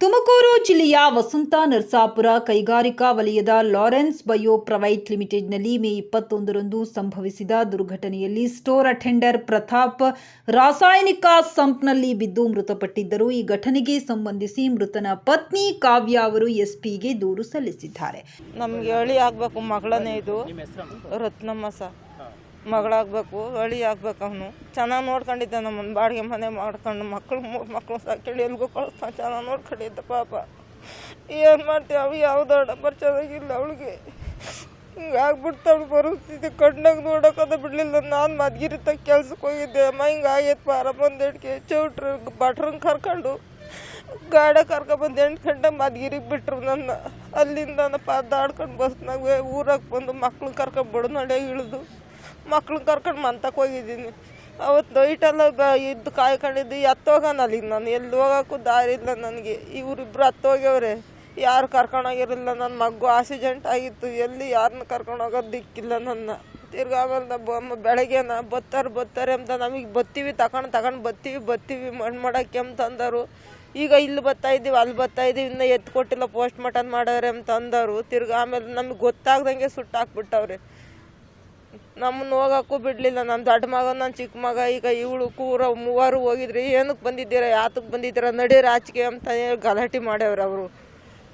ತುಮಕೂರು ಜಿಲ್ಲೆಯ ವಸಂತ ನರಸಾಪುರ ಕೈಗಾರಿಕಾ ವಲಯದ ಲಾರೆನ್ಸ್ ಬಯೋ ಪ್ರೈವೇಟ್ ಲಿಮಿಟೆಡ್ನಲ್ಲಿ ಮೇ ಇಪ್ಪತ್ತೊಂದರಂದು ಸಂಭವಿಸಿದ ದುರ್ಘಟನೆಯಲ್ಲಿ ಸ್ಟೋರ್ ಅಟೆಂಡರ್ ಪ್ರತಾಪ್ ರಾಸಾಯನಿಕ ಸಂಪ್ನಲ್ಲಿ ಬಿದ್ದು ಮೃತಪಟ್ಟಿದ್ದರು. ಈ ಘಟನೆಗೆ ಸಂಬಂಧಿಸಿ ಮೃತನ ಪತ್ನಿ ಕಾವ್ಯ ಅವರು ಎಸ್ಪಿಗೆ ದೂರು ಸಲ್ಲಿಸಿದ್ದಾರೆ. ನಮ್ಗೆ ಹೇಳಿ ಆಗಬೇಕು ಮಗಳನೇ ಇದು. ರತ್ನಮ್ಮ ಸ ಮಗಳಾಗಬೇಕು ಹಳಿ ಆಗ್ಬೇಕು ಅವನು. ಚೆನ್ನಾಗಿ ನೋಡ್ಕೊಂಡಿದ್ದ ನಮ್ಮನ್ನು ಬಾಡಿಗೆ ಮನೆ ಮಾಡ್ಕೊಂಡು ಮಕ್ಕಳು ಮೂರು ಮಕ್ಕಳು ಸಾಕೇಳಿ ಎಲ್ಗೂ ಕಳಿಸ್ತಾನೆ. ಚೆನ್ನಾಗಿ ನೋಡ್ಕೊಂಡಿದ್ದ ಪಾಪ. ಏನು ಮಾಡ್ತೀವಿ ಅವು? ಯಾವ್ದು ಡಬ್ಬರ್ ಚೆನ್ನಾಗಿಲ್ಲ ಅವಳಿಗೆ. ಹಿಂಗೆ ಆಗ್ಬಿಡ್ತು ಅವ್ಳು ಪರಿಸ್ಥಿತಿ. ಕಣ್ಣಾಗ ನೋಡೋಕದ ಬಿಡಲಿಲ್ಲ. ನಾನು ಮದ್ಗಿರಿ ತಗ ಕೆಲ್ಸಕ್ಕೆ ಹೋಗಿದ್ದೆ. ಅಮ್ಮ, ಹಿಂಗೆ ಆಗೈತೆ ಪಾರ ಬಂದು ಎಡ್ಕೆ ಚೌಟ್ರು ಭಟ್ರನ್ನ ಕರ್ಕೊಂಡು ಗಾಡ ಕರ್ಕೊಬಂದು ಎಂಟು ಗಂಟೆ ಮದ್ಗಿರಿಗೆ ಬಿಟ್ರು ನನ್ನ. ಅಲ್ಲಿಂದ ಪಾದಾಡ್ಕೊಂಡು ಬಸ್ನಾಗ ಊರಾಗ ಬಂದು ಮಕ್ಳು ಕರ್ಕೊಂಡು ಬಡನಳ್ಳಿಯಾಗ ಇಳಿದು. ಮಕ್ಳು ಕರ್ಕೊಂಡು ಮಂತಕ್ಕೆ ಹೋಗಿದ್ದೀನಿ. ಅವತ್ತು ನೈಟೆಲ್ಲ ಬ ಇದ್ದು ಕಾಯ್ಕೊಂಡಿದ್ದು ಎತ್ತೋಗಣ ಅಲ್ಲಿಗೆ ನಾನು. ಎಲ್ಲಿ ಹೋಗೋಕ್ಕೂ ದಾರಿ ಇಲ್ಲ ನನಗೆ. ಇವರಿಬ್ರು ಹತ್ತೋಗ್ಯವ್ರೆ ಯಾರು ಕರ್ಕೊಂಡೋಗಿರಲಿಲ್ಲ ನನ್ನ ಮಗು ಆಕ್ಸಿಡೆಂಟ್ ಆಗಿತ್ತು. ಎಲ್ಲಿ ಯಾರನ್ನ ಕರ್ಕೊಂಡು ಹೋಗೋದು ದಿಕ್ಕಿಲ್ಲ ನನ್ನ. ತಿರ್ಗಿ ಆಮೇಲೆ ನಾ ಬ ಬೆಳಗ್ಗೆನ ಬತ್ತಾರೆ ಬತ್ತಾರೆ ಅಂತ ನಮಗೆ ಬತ್ತೀವಿ ತಗೊಂಡು ತಗೊಂಡು ಬತ್ತೀವಿ ಬತ್ತೀವಿ, ಮಣ್ಣು ಮಾಡೋಕ್ಕೆ ಅಂತಂದರು ಈಗ ಇಲ್ಲಿ ಬತ್ತಾ ಇದ್ದೀವಿ, ಅಲ್ಲಿ ಬತ್ತಾ ಇದ್ದೀವಿ, ಇನ್ನೂ ಎತ್ತು ಕೊಟ್ಟಿಲ್ಲ ಪೋಸ್ಟ್ ಮಾರ್ಟಮ್ ಮಾಡೋರೆ ಅಂತ ಅಂದರು. ತಿರ್ಗಿ ಆಮೇಲೆ ನಮಗೆ ಗೊತ್ತಾಗ್ದಂಗೆ ಸುಟ್ಟಾಕ್ಬಿಟ್ಟವ್ರೆ. ನಮ್ಮನ್ನ ಹೋಗಕ್ಕೂ ಬಿಡಲಿಲ್ಲ. ನನ್ನ ದೊಡ್ಡ ಮಗ ನನ್ನ ಚಿಕ್ಕ ಮಗ, ಈಗ ಇವಳು ಕೂರ ಮೂವರು ಹೋಗಿದ್ರಿ ಏನಕ್ಕೆ ಬಂದಿದ್ದೀರಾ, ಯಾತಕ್ಕೆ ಬಂದಿದ್ದೀರಾ, ನಡೀ ರಾಜಕೀಯ ಅಂತ ಹೇಳಿ ಗಲಾಟೆ ಮಾಡ್ಯವ್ರಿ ಅವರು.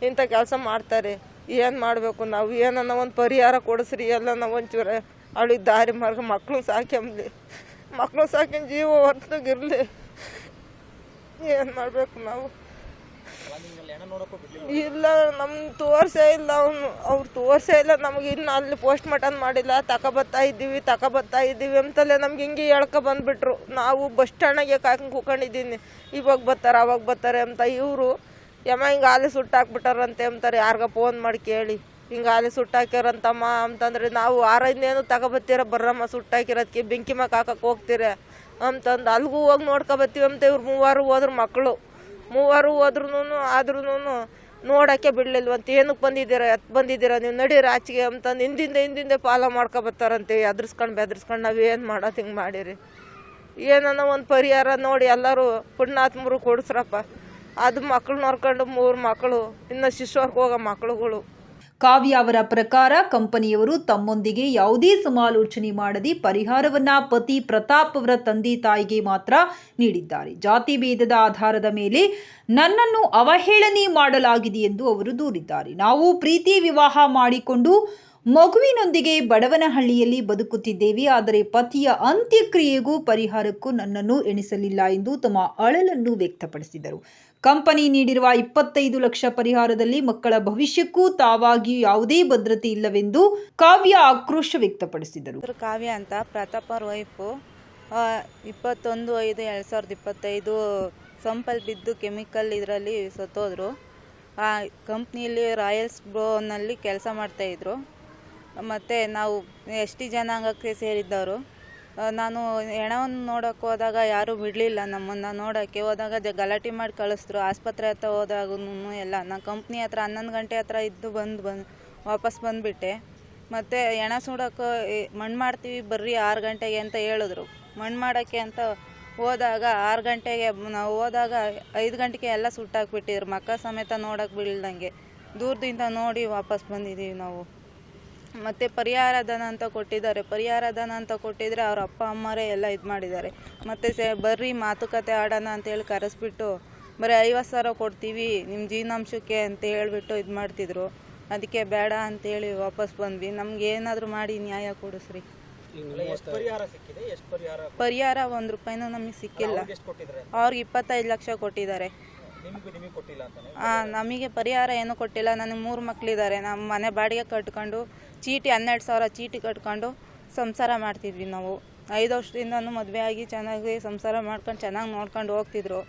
ಇಂಥ ಕೆಲಸ ಮಾಡ್ತಾರೆ. ಏನು ಮಾಡಬೇಕು ನಾವು? ಏನನ್ನ ಒಂದು ಪರಿಹಾರ ಕೊಡಿಸ್ರಿ ಎಲ್ಲ ನಾವು ಒಂಚೂರ ಅವಳಿಗೆ ದಾರಿ ಮಾರ್ಗ. ಮಕ್ಕಳು ಸಾಕ್ಯಂಬ್ಲಿ ಮಕ್ಕಳು ಸಾಕಿನ ಜೀವ ಹೊರತಾಗಿರಲಿ ಏನು ಮಾಡಬೇಕು ನಾವು? ಇಲ್ಲ, ನಮ್ ತೋರ್ಸೇ ಇಲ್ಲ ಅವ್ನು. ಅವ್ರು ತೋರ್ಸೇ ಇಲ್ಲ, ನಮ್ಗೆ ಇನ್ನು ಅಲ್ಲಿ ಪೋಸ್ಟ್ ಮಾರ್ಟಮ್ ಮಾಡಿಲ್ಲ. ತಗೊಬತ್ತಾ ಇದ್ದೀವಿ ತಗೊಬತ್ತಾ ಇದ್ದೀವಿ ಅಂತಲೇ ನಮ್ಗೆ ಹಿಂಗೆ ಹೇಳ್ಕೊ ಬಂದ್ಬಿಟ್ರು. ನಾವು ಬಸ್ ಸ್ಟ್ಯಾಂಡಾಗೆ ಕಾಯ್ಕೊಂಡು ಕೂಕೊಂಡಿದ್ದೀನಿ ಇವಾಗ ಬರ್ತಾರೆ, ಅವಾಗ ಬರ್ತಾರೆ ಅಂತ ಇವರು. ಯಮ್ಮ, ಹಿಂಗೆ ಆಲಿ ಸುಟ್ಟಾಕ್ಬಿಟ್ಟಾರಂತೆ ಅಂತಾರೆ. ಯಾರಿಗ ಫೋನ್ ಮಾಡಿ ಕೇಳಿ. ಹಿಂಗೆ ಆಲಿ ಸುಟ್ಟಾಕ್ಯಾರಂತಮ್ಮ ಅಂತಂದ್ರೆ, ನಾವು ಆರೈದೇನು ತಗೊಬತ್ತೀರ ಬರ್ರಮ್ಮ ಸುಟ್ಟಾಕಿರೋದಕ್ಕೆ ಬೆಂಕಿ ಮಕ್ಕ ಹಾಕಕ್ಕೆ ಹೋಗ್ತೀರ? ಅಂತಂದು, ಅಲ್ಗೂ ಹೋಗಿ ನೋಡ್ಕೊ ಬರ್ತೀವಿ ಅಂತ ಇವ್ರು ಮೂವರು ಹೋದ್ರು ಮಕ್ಕಳು ಮೂವರು ಹೋದ್ರೂ ಆದ್ರೂ ನೋಡೋಕ್ಕೆ ಬಿಡ್ಲಿಲ್ವಂತ ಏನಕ್ಕೆ ಬಂದಿದ್ದೀರಾ, ಎತ್ ಬಂದಿದ್ದೀರಾ ನೀವು? ನಡೀರಿ ಆಚೆಗೆ ಅಂತಂದು ಹಿಂದಿಂದ ಹಿಂದಿಂದ ಫಾಲೋ ಮಾಡ್ಕೊ ಬರ್ತಾರಂತೆ. ಎದ್ರಿಸ್ಕೊಂಡು ಬೆದ್ರಿಸ್ಕೊಂಡು ನಾವು ಏನು ಮಾಡೋದು ಹಿಂಗೆ ಮಾಡಿರಿ? ಏನನ್ನ ಒಂದು ಪರಿಹಾರ ನೋಡಿ ಎಲ್ಲರೂ ಪುಣ್ಯಾತ್ಮರು ಕೊಡಿಸ್ರಪ್ಪ. ಅದು ಮಕ್ಳು ನೋಡ್ಕೊಂಡು ಮೂರು ಮಕ್ಕಳು ಇನ್ನು ಶಿಶುವರ್ಗೆ ಹೋಗೋ ಮಕ್ಳುಗಳು. ಕಾವ್ಯ ಅವರ ಪ್ರಕಾರ ಕಂಪನಿಯವರು ತಮ್ಮೊಂದಿಗೆ ಯಾವುದೇ ಸಮಾಲೋಚನೆ ಮಾಡದೆ ಪರಿಹಾರವನ್ನ ಪತಿ ಪ್ರತಾಪ್ ಅವರ ತಂದೆ ತಾಯಿಗೆ ಮಾತ್ರ ನೀಡಿದ್ದಾರೆ. ಜಾತಿ ಭೇದದ ಆಧಾರದ ಮೇಲೆ ನನ್ನನ್ನು ಅವಹೇಳನೆ ಮಾಡಲಾಗಿದೆ ಎಂದು ಅವರು ದೂರಿದ್ದಾರೆ. ನಾವು ಪ್ರೀತಿ ವಿವಾಹ ಮಾಡಿಕೊಂಡು ಮಗುವಿನೊಂದಿಗೆ ಬಡವನಹಳ್ಳಿಯಲ್ಲಿ ಬದುಕುತ್ತಿದ್ದೇವೆ. ಆದರೆ ಪತಿಯ ಅಂತ್ಯಕ್ರಿಯೆಗೂ ಪರಿಹಾರಕ್ಕೂ ನನ್ನನ್ನು ಎಣಿಸಲಿಲ್ಲ ಎಂದು ತಮ್ಮ ಅಳಲನ್ನು ವ್ಯಕ್ತಪಡಿಸಿದರು. ಕಂಪನಿ ನೀಡಿರುವ ಇಪ್ಪತ್ತೈದು ಲಕ್ಷ ಪರಿಹಾರದಲ್ಲಿ ಮಕ್ಕಳ ಭವಿಷ್ಯಕ್ಕೂ ತಾವಾಗಿ ಯಾವುದೇ ಭದ್ರತೆ ಇಲ್ಲವೆಂದು ಕಾವ್ಯ ಆಕ್ರೋಶ ವ್ಯಕ್ತಪಡಿಸಿದರು. ಕಾವ್ಯ ಅಂತ ಪ್ರತಾಪ್ ಅವ್ರ ವೈಫು ಇಪ್ಪತ್ತೊಂದು, ಐದು, ಎರಡು ಸಾವಿರದ ಇಪ್ಪತ್ತೈದು ಸಂಪಲ್ಲಿ ಬಿದ್ದು ಕೆಮಿಕಲ್ ಇದರಲ್ಲಿ ಸತ್ತೋದ್ರು. ಆ ಕಂಪ್ನಿಯಲ್ಲಿ ರಾಯಲ್ಸ್ ಬ್ರೋನಲ್ಲಿ ಕೆಲಸ ಮಾಡ್ತಾಯಿದ್ರು ಮತ್ತು ನಾವು ಎಸ್ ಟಿ ಜನಾಂಗಕ್ಕೆ ಸೇರಿದ್ದವರು. ನಾನು ಹೆಣವನ್ನು ನೋಡೋಕೆ ಹೋದಾಗ ಯಾರೂ ಬಿಡಲಿಲ್ಲ ನಮ್ಮನ್ನು ನೋಡೋಕ್ಕೆ ಹೋದಾಗ ಅದೇ ಗಲಾಟೆ ಮಾಡಿ ಕಳಿಸಿದ್ರು. ಆಸ್ಪತ್ರೆ ಹತ್ರ ಹೋದಾಗೂ ಎಲ್ಲ. ನಾನು ಕಂಪ್ನಿ ಹತ್ರ ಹನ್ನೊಂದು ಗಂಟೆ ಹತ್ರ ಇದ್ದು ಬಂದು ಬಂದು ವಾಪಸ್ ಬಂದುಬಿಟ್ಟೆ. ಮತ್ತು ಹೆಣ ಸುಡೋಕೆ ಮಣ್ಣು ಮಾಡ್ತೀವಿ ಬರ್ರಿ ಆರು ಗಂಟೆಗೆ ಅಂತ ಹೇಳಿದ್ರು. ಮಣ್ಣು ಮಾಡೋಕ್ಕೆ ಅಂತ ಹೋದಾಗ ಆರು ಗಂಟೆಗೆ, ನಾವು ಹೋದಾಗ ಐದು ಗಂಟೆಗೆ ಎಲ್ಲ ಸುಟ್ಟಾಕ್ಬಿಟ್ಟಿದ್ರು. ಮಕ್ಕ ಸಮೇತ ನೋಡೋಕೆ ಬೀಳ್ದಂಗೆ ದೂರದಿಂದ ನೋಡಿ ವಾಪಸ್ ಬಂದಿದ್ದೀವಿ ನಾವು. ಮತ್ತು ಪರಿಹಾರ ಧನ ಅಂತ ಕೊಟ್ಟಿದ್ದಾರೆ. ಪರಿಹಾರ ಧನ ಅಂತ ಕೊಟ್ಟಿದ್ರೆ ಅವ್ರ ಅಪ್ಪ ಅಮ್ಮರೇ ಎಲ್ಲ ಇದು ಮಾಡಿದ್ದಾರೆ. ಮತ್ತು ಸೆ ಬರ್ರಿ ಮಾತುಕತೆ ಆಡೋಣ ಅಂತೇಳಿ ಕರೆಸ್ಬಿಟ್ಟು ಬರೀ ಐವತ್ತು ಸಾವಿರ ಕೊಡ್ತೀವಿ ನಿಮ್ಮ ಜೀವನಾಂಶಕ್ಕೆ ಅಂತ ಹೇಳಿಬಿಟ್ಟು ಇದು ಮಾಡ್ತಿದ್ರು. ಅದಕ್ಕೆ ಬೇಡ ಅಂತೇಳಿ ವಾಪಸ್ ಬಂದ್ವಿ. ನಮ್ಗೆ ಏನಾದರೂ ಮಾಡಿ ನ್ಯಾಯ ಕೊಡಿಸ್ರಿ. ಪರಿಹಾರ ಒಂದು ರೂಪಾಯಿನೂ ನಮಗೆ ಸಿಕ್ಕಿಲ್ಲ. ಅವ್ರಿಗೆ ಇಪ್ಪತ್ತೈದು ಲಕ್ಷ ಕೊಟ್ಟಿದ್ದಾರೆ. ಹಾಂ ನಮಗೆ ಪರಿಹಾರ ಏನೂ ಕೊಟ್ಟಿಲ್ಲ. ನನಗೆ ಮೂರು ಮಕ್ಕಳಿದ್ದಾರೆ ನಮ್ಮ ಮನೆ ಬಾಡಿಗೆ ಕಟ್ಕೊಂಡು ಚೀಟಿ ಹನ್ನೆರಡು ಸಾವಿರ ಚೀಟಿ ಕಟ್ಕೊಂಡು ಸಂಸಾರ ಮಾಡ್ತಿದ್ವಿ ನಾವು. ಐದು ವರ್ಷದಿಂದನೂ ಮದುವೆ ಆಗಿ ಚೆನ್ನಾಗಿ ಸಂಸಾರ ಮಾಡ್ಕೊಂಡು ಚೆನ್ನಾಗಿ ನೋಡ್ಕೊಂಡು ಹೋಗ್ತಿದ್ರು.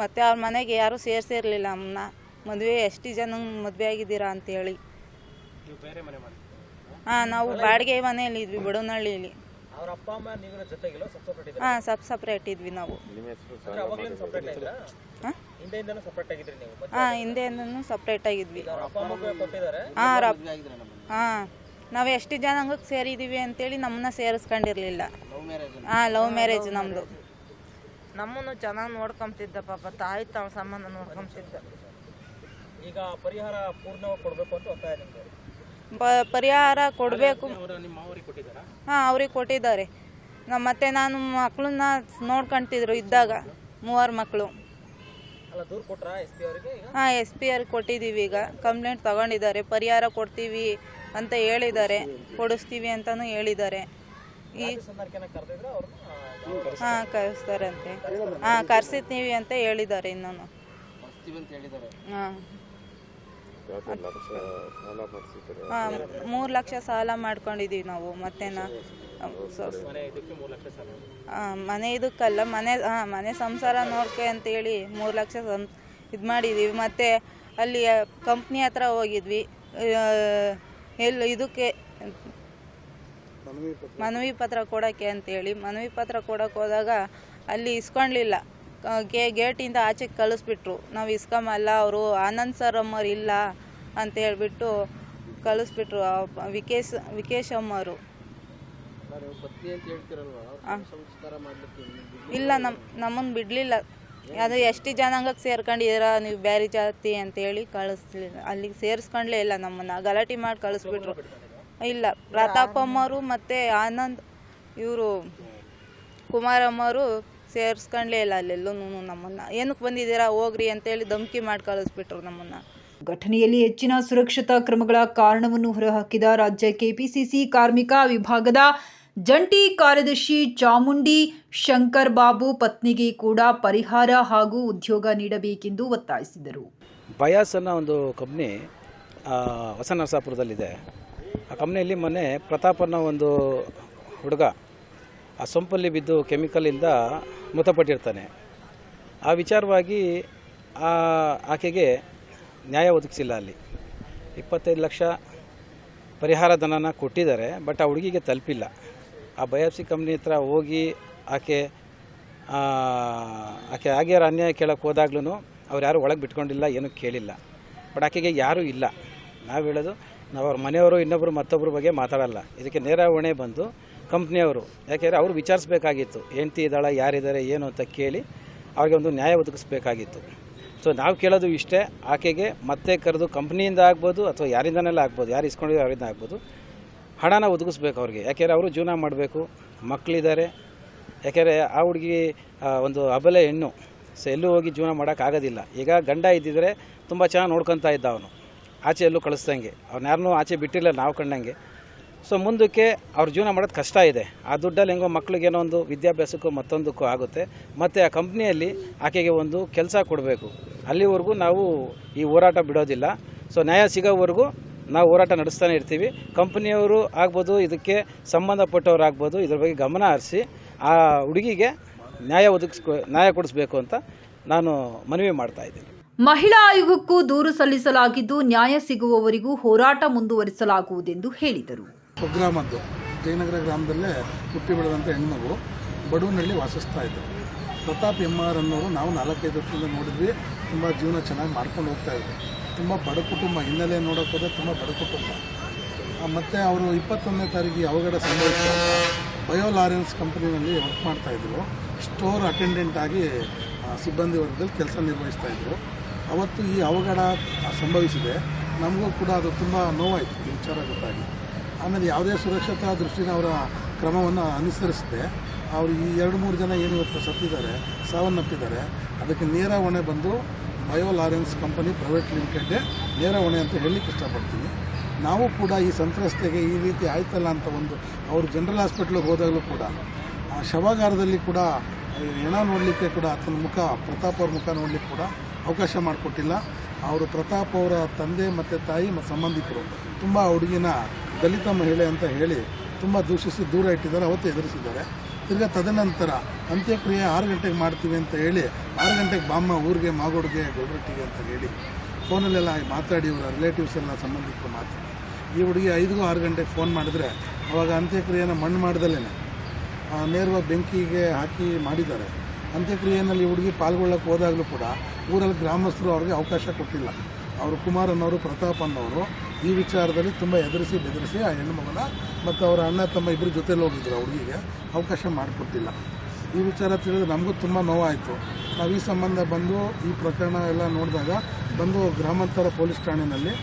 ಮತ್ತು ಅವ್ರ ಮನೆಗೆ ಯಾರೂ ಸೇರಿಸಿರಲಿಲ್ಲ ಅಮ್ಮನ್ನ. ಮದುವೆ ಎಷ್ಟು ಜನ ಮದುವೆ ಆಗಿದ್ದೀರಾ ಅಂತೇಳಿ. ಹಾಂ ನಾವು ಬಾಡಿಗೆ ಮನೆಯಲ್ಲಿ ಇದ್ವಿ ಬಡವನಹಳ್ಳಿಯಲ್ಲಿ ಅವ್ರ ಅಪ್ಪ ಅಮ್ಮ ನೀವಿನ ಜೊತೆಗಿಲ್ಲ ಸಪ್ರೇಟ್ ಇದ್ದಾರೆ? ಹಾಂ ಸಪ್ ಸಪ್ರೇಟ್ ಇದ್ವಿ ನಾವು. ಅಂದ್ರೆ ಅವಾಗಲೇ ಸಪ್ರೇಟ್ ಆಗಿದ್ರಾ ಹಾಂ ಹಿಂದೆಯಿಂದನೂ ಸಪ್ರೇಟ್ ಆಗಿದ್ವಿ. ಅವ್ರ ಅಪ್ಪ ಅಮ್ಮ ಕೊಟ್ಟಿದ್ದಾರೆ? ಹಾಂ ಹಾಂ. ನಾವು ಎಷ್ಟು ಜನಾಂಗಕ್ಕೆ ಸೇರಿದ್ದೀವಿ ಅಂತೇಳಿ ನಮ್ಮನ್ನ ಸೇರಿಸ್ಕೊಂಡಿರಲಿಲ್ಲ. ಹಾಂ ಲವ್ ಮ್ಯಾರೇಜ್ ನಮ್ಮದು ನಮ್ಮನ್ನು ಚೆನ್ನಾಗಿ ನೋಡ್ಕೊಂತಿದ್ದ ಪಾಪ ತಾಯಿ ತಾವ ಸಂಬಂಧ ನೋಡ್ಕೊಂತಿದ್ದ ಈಗ ಪರಿಹಾರ ಪೂರ್ಣವಾಗಿ ಕೊಡಬೇಕು ಅಂತ ಒತ್ತಾಯ ಪರಿಹಾರ ಕೊಡಬೇಕು. ಅವರ ನಿಮ್ಮ ಅವ್ರಿಗೆ ಕೊಟ್ಟಿದ್ದಾರಾ? ಹಾಂ ಅವ್ರಿಗೆ ಕೊಟ್ಟಿದ್ದಾರೆ. ನಮ್ಮ ಮತ್ತೆ ನಾನು ಮಕ್ಕಳನ್ನ ನೋಡ್ಕೊಂತಿದ್ರು ಇದ್ದಾಗ ಮೂವರು ಮಕ್ಕಳು ಅಲ್ಲ ದೂರ ಕೊಟ್ರಾ ಎಸ್ಪಿ ಅವರಿಗೆ ಈಗ? ಹಾಂ ಎಸ್ ಪಿ ಆರ್ ಕೊಟ್ಟಿದ್ದೀವಿ ಈಗ. ಕಂಪ್ಲೇಂಟ್ ತಗೊಂಡಿದ್ದಾರೆ. ಪರಿಹಾರ ಕೊಡ್ತೀವಿ. ಅಂತ ಹೇಳಿದ್ದಾರೆ. ಕೊಡಿಸ್ತೀವಿ ಅಂತಾನು ಹೇಳಿದ್ದಾರೆ. ಈ ಹಾ ಕರೆದಿದ್ರೆ ಅವ್ರನ್ನ ಹಾಂ ಕರೆಸ್ತಾರಂತೆ ಹಾ ಕರ್ಸಿರ್ತೀವಿ ಅಂತ ಹೇಳಿದ್ದಾರೆ. ಇನ್ನೂ ಹಾ ಮೂರ್ ಲಕ್ಷ ಸಾಲ ಮಾಡ್ಕೊಂಡಿದೀವಿ ನಾವು ಮತ್ತೆ ನಾ ಸೊ- ಮನೆ ಇದಕ್ಕೆ ಮೂರು ಲಕ್ಷ ಸಾಲ. ಆ, ಮನೆ ಇದಕ್ಕಲ್ಲ ಮನೆ ಹಾಂ ಮನೆ ಸಂಸಾರ ನೋಡ್ಕೆ ಅಂತೇಳಿ ಮೂರು ಲಕ್ಷ ಸಂ ಇದು ಮಾಡಿದ್ದೀವಿ ಮತ್ತು ಅಲ್ಲಿ ಕಂಪ್ನಿ ಹತ್ರ ಹೋಗಿದ್ವಿ. ಎಲ್ಲಿ ಇದಕ್ಕೆ ಮನವಿ ಪತ್ರ. ಕೊಡೋಕ್ಕೆ ಅಂತೇಳಿ. ಮನವಿ ಪತ್ರ ಕೊಡೋಕೆ ಹೋದಾಗ ಅಲ್ಲಿ ಇಸ್ಕೊಳ್ಲಿಲ್ಲ ಗೇ ಗೇಟಿಂದ ಆಚೆಗೆ ಕಳಿಸ್ಬಿಟ್ರು. ನಾವು ಇಸ್ಕೊಂಬಲ್ಲ ಅವರು ಆನಂದ್ ಸರ್ ಅಮ್ಮವ್ರು ಇಲ್ಲ ಅಂತ ಹೇಳಿಬಿಟ್ಟು ಕಳಿಸ್ಬಿಟ್ರು ವಿಕೇಶ್ ವಿಕೇಶ್ ಅಮ್ಮವರು. ಇಲ್ಲ ನಮ್ಮ ನಮ್ಮನ್ನು ಬಿಡಲಿಲ್ಲ. ಅದು ಎಷ್ಟು ಜನಾಂಗಕ್ಕೆ ಸೇರ್ಕೊಂಡಿದ್ದೀರ? ನೀವು ಬೇರೆ ಜಾತಿ ಅಂತೇಳಿ ಕಳಿಸ್ಲಿಲ್ಲ ಅಲ್ಲಿಗೆ ಸೇರಿಸ್ಕೊಂಡ್ಲೇ ಇಲ್ಲ ನಮ್ಮನ್ನು. ಗಲಾಟೆ ಮಾಡಿ ಕಳಿಸ್ಬಿಟ್ರು. ಇಲ್ಲ ಪ್ರತಾಪಮ್ಮವರು ಮತ್ತು ಆನಂದ್ ಇವರು ಕುಮಾರಮ್ಮವರು ಸೇರಿಸ್ಕೊಂಡ್ಲೇ ಇಲ್ಲ ಅಲ್ಲೆಲ್ಲೂ ನಮ್ಮನ್ನು. ಏನಕ್ಕೆ ಬಂದಿದ್ದೀರಾ? ಹೋಗ್ರಿ ಅಂತೇಳಿ ಧಮಕಿ ಮಾಡಿ ಕಳಿಸ್ಬಿಟ್ರು ನಮ್ಮನ್ನು. ಘಟನೆಯಲ್ಲಿ ಹೆಚ್ಚಿನ ಸುರಕ್ಷತಾ ಕ್ರಮಗಳ ಕಾರಣವನ್ನು ಹೊರಹಾಕಿದ ರಾಜ್ಯ ಕೆಪಿಸಿಸಿ ಕಾರ್ಮಿಕ ವಿಭಾಗದ ಜಂಟಿ ಕಾರ್ಯದರ್ಶಿ ಚಾಮುಂಡಿ ಶಂಕರ್ ಬಾಬು ಪತ್ನಿಗೆ ಕೂಡ ಪರಿಹಾರ ಹಾಗೂ ಉದ್ಯೋಗ ನೀಡಬೇಕೆಂದು ಒತ್ತಾಯಿಸಿದರು. ಬಯಾಸ್ ಅನ್ನೋ ಒಂದು ಕಂಪ್ನಿ ಹೊಸ ನರಸಾಪುರದಲ್ಲಿದೆ ಆ ಕಂಪ್ನಿಯಲ್ಲಿ ಮೊನ್ನೆ ಪ್ರತಾಪ್ ಅನ್ನೋ ಒಂದು ಹುಡುಗ, ಆ ಸೊಂಪಲ್ಲಿ ಬಿದ್ದು ಕೆಮಿಕಲಿಂದ ಮೃತಪಟ್ಟಿರ್ತಾನೆ. ಆ ವಿಚಾರವಾಗಿ ಆ, ಆಕೆಗೆ ನ್ಯಾಯ ಒದಗಿಸಿಲ್ಲ ಅಲ್ಲಿ. ಇಪ್ಪತ್ತೈದು ಲಕ್ಷ ಪರಿಹಾರ ಧನನ ಕೊಟ್ಟಿದ್ದಾರೆ, ಬಟ್ ಆ ಹುಡುಗಿಗೆ ತಲುಪಿಲ್ಲ. ಆ ಬಯಾಪ್ಸಿ ಕಂಪ್ನಿ ಹತ್ರ ಹೋಗಿ ಆಕೆ ಆಕೆ ಆಗ್ಯಾರ ಅನ್ಯಾಯ ಕೇಳಕ್ಕೆ ಹೋದಾಗ್ಲೂ ಅವ್ರು ಯಾರು ಒಳಗೆ ಬಿಟ್ಕೊಂಡಿಲ್ಲ, ಏನೂ ಕೇಳಿಲ್ಲ. ಬಟ್ ಆಕೆಗೆ ಯಾರೂ ಇಲ್ಲ. ನಾವು ಹೇಳೋದು, ನಾವು ಅವ್ರ ಮನೆಯವರು ಇನ್ನೊಬ್ಬರು ಮತ್ತೊಬ್ಬರ ಬಗ್ಗೆ ಮಾತಾಡಲ್ಲ. ಇದಕ್ಕೆ ನೇರ ಹೊಣೆ ಬಂದು ಕಂಪ್ನಿಯವರು, ಯಾಕೆಂದರೆ ಅವರು ವಿಚಾರಿಸ್ಬೇಕಾಗಿತ್ತು. ಹೆಂಡ್ತಿ ಇದ್ದಾಳ, ಯಾರಿದ್ದಾರೆ, ಏನು ಅಂತ ಕೇಳಿ ಅವ್ರಿಗೆ ಒಂದು ನ್ಯಾಯ ಒದಗಿಸ್ಬೇಕಾಗಿತ್ತು. ಸೊ ನಾವು ಕೇಳೋದು ಇಷ್ಟೇ, ಆಕೆಗೆ ಮತ್ತೆ ಕರೆದು ಕಂಪ್ನಿಯಿಂದ ಆಗ್ಬೋದು ಅಥವಾ ಯಾರಿಂದನೆಲ್ಲ ಆಗ್ಬೋದು, ಯಾರು ಇಸ್ಕೊಂಡಿದ್ದಾರೆ ಅವರಿಂದ ಆಗ್ಬೋದು ಹಣನ ಒದಗಿಸ್ಬೇಕು ಅವ್ರಿಗೆ. ಯಾಕೆಂದರೆ ಅವರು ಜೀವನ ಮಾಡಬೇಕು ಮಕ್ಕಳಿದ್ದಾರೆ ಯಾಕೆಂದರೆ ಆ ಹುಡುಗಿ ಒಂದು ಅಬಲೆ ಹೆಣ್ಣು. ಸೊ ಎಲ್ಲೂ ಹೋಗಿ ಜೀವನ ಮಾಡೋಕ್ಕಾಗೋದಿಲ್ಲ. ಈಗ ಗಂಡ ಇದ್ದಿದ್ರೆ ತುಂಬ ಚೆನ್ನಾಗಿ ನೋಡ್ಕೊತಾ ಇದ್ದ ಅವನು. ಆಚೆ ಎಲ್ಲೂ ಕಳಿಸ್ದಂಗೆ. ಅವ್ನು ಯಾರನ್ನೂ ಆಚೆ ಬಿಟ್ಟಿಲ್ಲ ನಾವು ಕಂಡಂಗೆ. ಸೊ ಮುಂದಕ್ಕೆ ಅವ್ರ ಜೀವನ ಮಾಡೋದು ಕಷ್ಟ ಇದೆ. ಆ ದುಡ್ಡಲ್ಲಿ ಹೆಂಗೋ ಮಕ್ಳಿಗೇನೋ ಒಂದು ವಿದ್ಯಾಭ್ಯಾಸಕ್ಕೂ ಮತ್ತೊಂದಕ್ಕೂ ಆಗುತ್ತೆ. ಮತ್ತು ಆ ಕಂಪ್ನಿಯಲ್ಲಿ ಆಕೆಗೆ ಒಂದು ಕೆಲಸ ಕೊಡಬೇಕು. ಅಲ್ಲಿವರೆಗೂ ನಾವು ಈ ಹೋರಾಟ ಬಿಡೋದಿಲ್ಲ. ಸೊ ನ್ಯಾಯ ಸಿಗೋವರೆಗೂ ನಾವು ಹೋರಾಟ ನಡೆಸ್ತಾನೆ ಇರ್ತೀವಿ. ಕಂಪ್ನಿಯವರು ಆಗ್ಬೋದು ಇದಕ್ಕೆ ಸಂಬಂಧಪಟ್ಟವ್ರು ಆಗ್ಬೋದು ಇದ್ರ ಬಗ್ಗೆ ಗಮನ ಹರಿಸಿ ಆ ಹುಡುಗಿಗೆ ನ್ಯಾಯ ಒದಗಿಸ್ಕೊ ನ್ಯಾಯ ಕೊಡಿಸ್ಬೇಕು ಅಂತ ನಾನು ಮನವಿ ಮಾಡ್ತಾ ಇದ್ದೀನಿ. ಮಹಿಳಾ ಆಯೋಗಕ್ಕೂ ದೂರು ಸಲ್ಲಿಸಲಾಗಿದ್ದು ನ್ಯಾಯ ಸಿಗುವವರಿಗೂ ಹೋರಾಟ ಮುಂದುವರಿಸಲಾಗುವುದೆಂದು ಹೇಳಿದರು. ಗ್ರಾಮದ್ದು ಜಯನಗರ ಗ್ರಾಮದಲ್ಲೇ ಹುಟ್ಟಿ ಬೆಳೆದಂಥ ಹೆಣ್ಮಗು ಬಡವನಲ್ಲಿ ವಾಸಿಸ್ತಾ ಇದ್ದರು ಪ್ರತಾಪ್ ಎಂ ಆರ್ ಅನ್ನೋರು ನಾವು ನಾಲ್ಕೈದು ವರ್ಷದಿಂದ ನೋಡಿದ್ವಿ. ತುಂಬ ಜೀವನ ಚೆನ್ನಾಗಿ ಮಾಡ್ಕೊಂಡು ಹೋಗ್ತಾ ಇದ್ರು. ತುಂಬ ಬಡ ಕುಟುಂಬ, ಹಿನ್ನೆಲೆ ನೋಡೋಕೆ ಹೋದರೆ ತುಂಬ ಬಡ ಕುಟುಂಬ. ಮತ್ತು ಅವರು ಇಪ್ಪತ್ತೊಂದನೇ ತಾರೀಕಿಗೆ ಅವಘಡ ಸಂಭವಿಸಿದ ಬಯೋ ಲಾರೆನ್ಸ್ ಕಂಪ್ನಿನಲ್ಲಿ ವರ್ಕ್ ಮಾಡ್ತಾಯಿದ್ರು ಸ್ಟೋರ್ ಅಟೆಂಡೆಂಟ್ ಆಗಿ ಸಿಬ್ಬಂದಿ ವರ್ಗದಲ್ಲಿ ಕೆಲಸ ನಿರ್ವಹಿಸ್ತಾ ಇದ್ದರು ಅವತ್ತು ಈ ಅವಘಡ ಸಂಭವಿಸಿದೆ. ನಮಗೂ ಕೂಡ ಅದು ತುಂಬ ನೋವಾಯಿತು ಈ ವಿಚಾರ ಗೊತ್ತಾಗಿ. ಆಮೇಲೆ ಯಾವುದೇ ಸುರಕ್ಷತಾ ದೃಷ್ಟಿನ ಅವರ ಕ್ರಮವನ್ನು ಅನುಸರಿಸಿದೆ. ಅವರು ಈ ಎರಡು ಮೂರು ಜನ ಏನು ಇವತ್ತು ಸತ್ತಿದ್ದಾರೆ, ಸಾವನ್ನಪ್ಪಿದ್ದಾರೆ, ಅದಕ್ಕೆ ನೇರ ಹೊಣೆ ಬಂದು bio Lawrence company private limited ನೇರ ಹೊಣೆ ಅಂತ ಹೇಳಲಿಕ್ಕೆ ಇಷ್ಟಪಡ್ತೀನಿ. ನಾವು ಕೂಡ ಈ ಸಂತ್ರಸ್ತೆಗೆ ಈ ರೀತಿ ಆಯ್ತಲ್ಲ ಅಂತ ಒಂದು ಅವರು ಜನರಲ್ ಹಾಸ್ಪಿಟ್ಲಿಗೆ ಹೋದಾಗಲೂ ಕೂಡ, ಆ ಶವಾಗಾರದಲ್ಲಿ ಕೂಡ ಹೆಣ ನೋಡಲಿಕ್ಕೆ ಕೂಡ ಆತನ ಮುಖ, ಪ್ರತಾಪ್ ಅವ್ರ ಮುಖ ನೋಡಲಿಕ್ಕೆ ಕೂಡ ಅವಕಾಶ ಮಾಡಿಕೊಟ್ಟಿಲ್ಲ. ಅವರು ಪ್ರತಾಪ್ ಅವರ ತಂದೆ ಮತ್ತು ತಾಯಿ ಮತ್ತು ಸಂಬಂಧಿಕರು ತುಂಬ ಹುಡುಗಿನ ದಲಿತ ಮಹಿಳೆ ಅಂತ ಹೇಳಿ ತುಂಬ ದೂಷಿಸಿ ದೂರ ಇಟ್ಟಿದ್ದಾರೆ, ಅವತ್ತು ಎದುರಿಸಿದ್ದಾರೆ. ತಿರ್ಗಾ ತದನಂತರ ಅಂತ್ಯಕ್ರಿಯೆ ಆರು ಗಂಟೆಗೆ ಮಾಡ್ತೀವಿ ಅಂತ ಹೇಳಿ ಆರು ಗಂಟೆಗೆ ಬಾಮ್ಮ ಊರಿಗೆ, ಮಾಗೋಡ್ಗೆ ಗೋಡ್ರಟ್ಟಿಗೆ ಅಂತ ಹೇಳಿ ಫೋನಲ್ಲೆಲ್ಲ ಮಾತಾಡಿ ಇವರ ರಿಲೇಟಿವ್ಸ್ ಎಲ್ಲ ಸಂಬಂಧಿಕರು ಮಾತಾಡಿ. ಈ ಹುಡುಗಿ ಐದಿಗೂ ಆರು ಗಂಟೆಗೆ ಫೋನ್ ಮಾಡಿದ್ರೆ ಅವಾಗ ಅಂತ್ಯಕ್ರಿಯೆನ ಮಣ್ಣು ಮಾಡ್ದಲೇ ನೇರವಾಗಿ ಬೆಂಕಿಗೆ ಹಾಕಿ ಮಾಡಿದ್ದಾರೆ. ಅಂತ್ಯಕ್ರಿಯೆಯಲ್ಲಿ ಹುಡುಗಿ ಪಾಲ್ಗೊಳ್ಳೋಕೆ ಹೋದಾಗಲೂ ಕೂಡ ಊರಲ್ಲಿ ಗ್ರಾಮಸ್ಥರು ಅವ್ರಿಗೆ ಅವಕಾಶ ಕೊಟ್ಟಿಲ್ಲ. ಅವರು ಕುಮಾರ್ ಅನ್ನೋರು ಪ್ರತಾಪ್ ಅನ್ನೋರು ಈ ವಿಚಾರದಲ್ಲಿ ತುಂಬ ಎದುರಿಸಿ ಬೆದರಿಸಿ ಆ ಹೆಣ್ಣು ಮಗನ ಮತ್ತು ಅವರ ಅಣ್ಣ ತಮ್ಮ ಇಬ್ಬರು ಜೊತೆಲಿ ಹೋಗಿದ್ರು ಹುಡುಗಿಗೆ, ಅವಕಾಶ ಮಾಡಿಕೊಟ್ಟಿಲ್ಲ. ಈ ವಿಚಾರ ತಿಳಿದು ನಮಗೂ ತುಂಬ ನೋವಾಯಿತು. ನಾವು ಈ ಸಂಬಂಧ ಬಂದು ಈ ಪ್ರಕರಣ ಎಲ್ಲ ನೋಡಿದಾಗ ಬಂದು ಗ್ರಾಮಾಂತರ ಪೊಲೀಸ್ ಠಾಣೆಯಲ್ಲಿ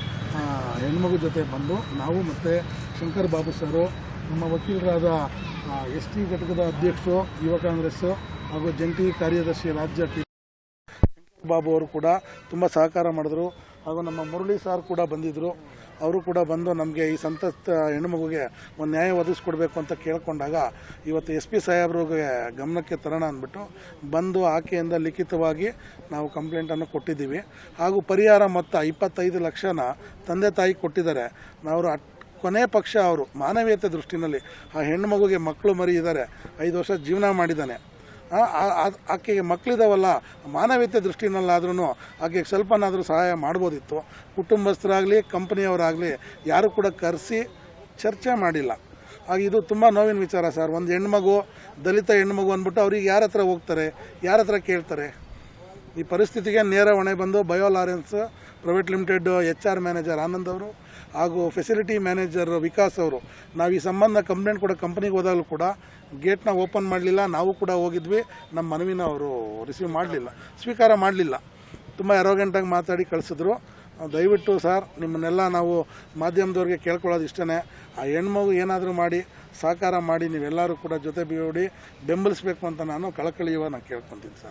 ಹೆಣ್ಮಗು ಜೊತೆ ಬಂದು ನಾವು ಮತ್ತು ಶಂಕರ್ ಬಾಬು ಸರು, ನಮ್ಮ ವಕೀಲರಾದ ಎಸ್ ಟಿ ಘಟಕದ ಅಧ್ಯಕ್ಷರು, ಯುವ ಕಾಂಗ್ರೆಸ್ಸು ಹಾಗೂ ಜಂಟಿ ಕಾರ್ಯದರ್ಶಿ ರಾಜ್ಯ ಟಿ. ಬಾಬು ಅವರು ಕೂಡ ತುಂಬ ಸಹಕಾರ ಮಾಡಿದ್ರು ಹಾಗೂ ನಮ್ಮ ಮುರಳಿ ಸಾರ್ ಕೂಡ ಬಂದಿದ್ದರು ಅವರು ಕೂಡ ಬಂದು ನಮಗೆ ಈ ಸಂತಸ್ತ ಹೆಣ್ಣುಮಗುಗೆ ಒಂದು ನ್ಯಾಯ ಒದಗಿಸ್ಕೊಡ್ಬೇಕು ಅಂತ ಕೇಳಿಕೊಂಡಾಗ ಇವತ್ತು ಎಸ್ ಪಿ ಸಾಹೇಬ್ರಿಗೆ ಗಮನಕ್ಕೆ ತರೋಣ ಅಂದ್ಬಿಟ್ಟು ಬಂದು ಆಕೆಯಿಂದ ಲಿಖಿತವಾಗಿ ನಾವು ಕಂಪ್ಲೇಂಟನ್ನು ಕೊಟ್ಟಿದ್ದೀವಿ. ಹಾಗೂ ಪರಿಹಾರ ಮೊತ್ತ ಇಪ್ಪತ್ತೈದು ಲಕ್ಷನ ತಂದೆ ತಾಯಿ ಕೊಟ್ಟಿದ್ದಾರೆ. ನಾವು ಕೊನೆ ಪಕ್ಷ ಅವರು ಮಾನವೀಯತೆ ದೃಷ್ಟಿನಲ್ಲಿ ಆ ಹೆಣ್ಣು ಮಗುಗೆ ಮಕ್ಕಳು ಮರಿ ಇದ್ದಾರೆ ಐದು ವರ್ಷ ಜೀವನ ಮಾಡಿದ್ದಾನೆ. ಆಕೆಗೆ ಮಕ್ಕಳಿದಾವಲ್ಲ ಮಾನವೀಯತೆ ದೃಷ್ಟಿನಲ್ಲಾದ್ರೂ ಆಕೆಗೆ ಸ್ವಲ್ಪನಾದರೂ ಸಹಾಯ ಮಾಡ್ಬೋದಿತ್ತು. ಕುಟುಂಬಸ್ಥರಾಗಲಿ, ಕಂಪ್ನಿಯವರಾಗಲಿ, ಯಾರು ಕೂಡ ಕರೆಸಿ ಚರ್ಚೆ ಮಾಡಿಲ್ಲ. ಆಗ ಇದು ತುಂಬ ನೋವಿನ ವಿಚಾರ ಸರ್. ಒಂದು ಹೆಣ್ಮಗು, ದಲಿತ ಹೆಣ್ಮಗು ಅಂದ್ಬಿಟ್ಟು ಅವ್ರಿಗೆ ಯಾರ ಹತ್ರ ಹೋಗ್ತಾರೆ, ಯಾರ ಹತ್ರ ಕೇಳ್ತಾರೆ? ಈ ಪರಿಸ್ಥಿತಿಗೆ ನೇರ ಹೊಣೆ ಬಂದು bio Lawrence private limited H R manager Anand ಅವರು ಹಾಗೂ ಫೆಸಿಲಿಟಿ ಮ್ಯಾನೇಜರ್ ವಿಕಾಸ್ ಅವರು, ನಾವು ಈ ಸಂಬಂಧ ಕಂಪ್ಲೇಂಟ್ ಕೂಡ ಕಂಪ್ನಿಗೆ ಹೋದಾಗಲೂ ಕೂಡ ಗೇಟ್ನ ಓಪನ್ ಮಾಡಲಿಲ್ಲ, ನಾವು ಕೂಡ ಹೋಗಿದ್ವಿ ನಮ್ಮ ಮನವಿನ ಅವರು ರಿಸೀವ್ ಮಾಡಲಿಲ್ಲ, ಸ್ವೀಕಾರ ಮಾಡಲಿಲ್ಲ. ತುಂಬ ಎರೋಗೆಂಟಾಗಿ ಮಾತಾಡಿ ಕಳಿಸಿದ್ರು. ದಯವಿಟ್ಟು ಸರ್ ನಿಮ್ಮನ್ನೆಲ್ಲ ನಾವು ಮಾಧ್ಯಮದವ್ರಿಗೆ ಕೇಳ್ಕೊಳ್ಳೋದು ಇಷ್ಟೇ ಆ ಹೆಣ್ಮಗು ಏನಾದರೂ ಮಾಡಿ, ಸಹಕಾರ ಮಾಡಿ, ನೀವೆಲ್ಲರೂ ಕೂಡ ಜೊತೆ ಬೀಡಿ ಬೆಂಬಲಿಸಬೇಕು ಅಂತ ನಾನು ಕಳಕಳಿಯುವ ನಾನು ಕೇಳ್ಕೊತೀನಿ ಸರ್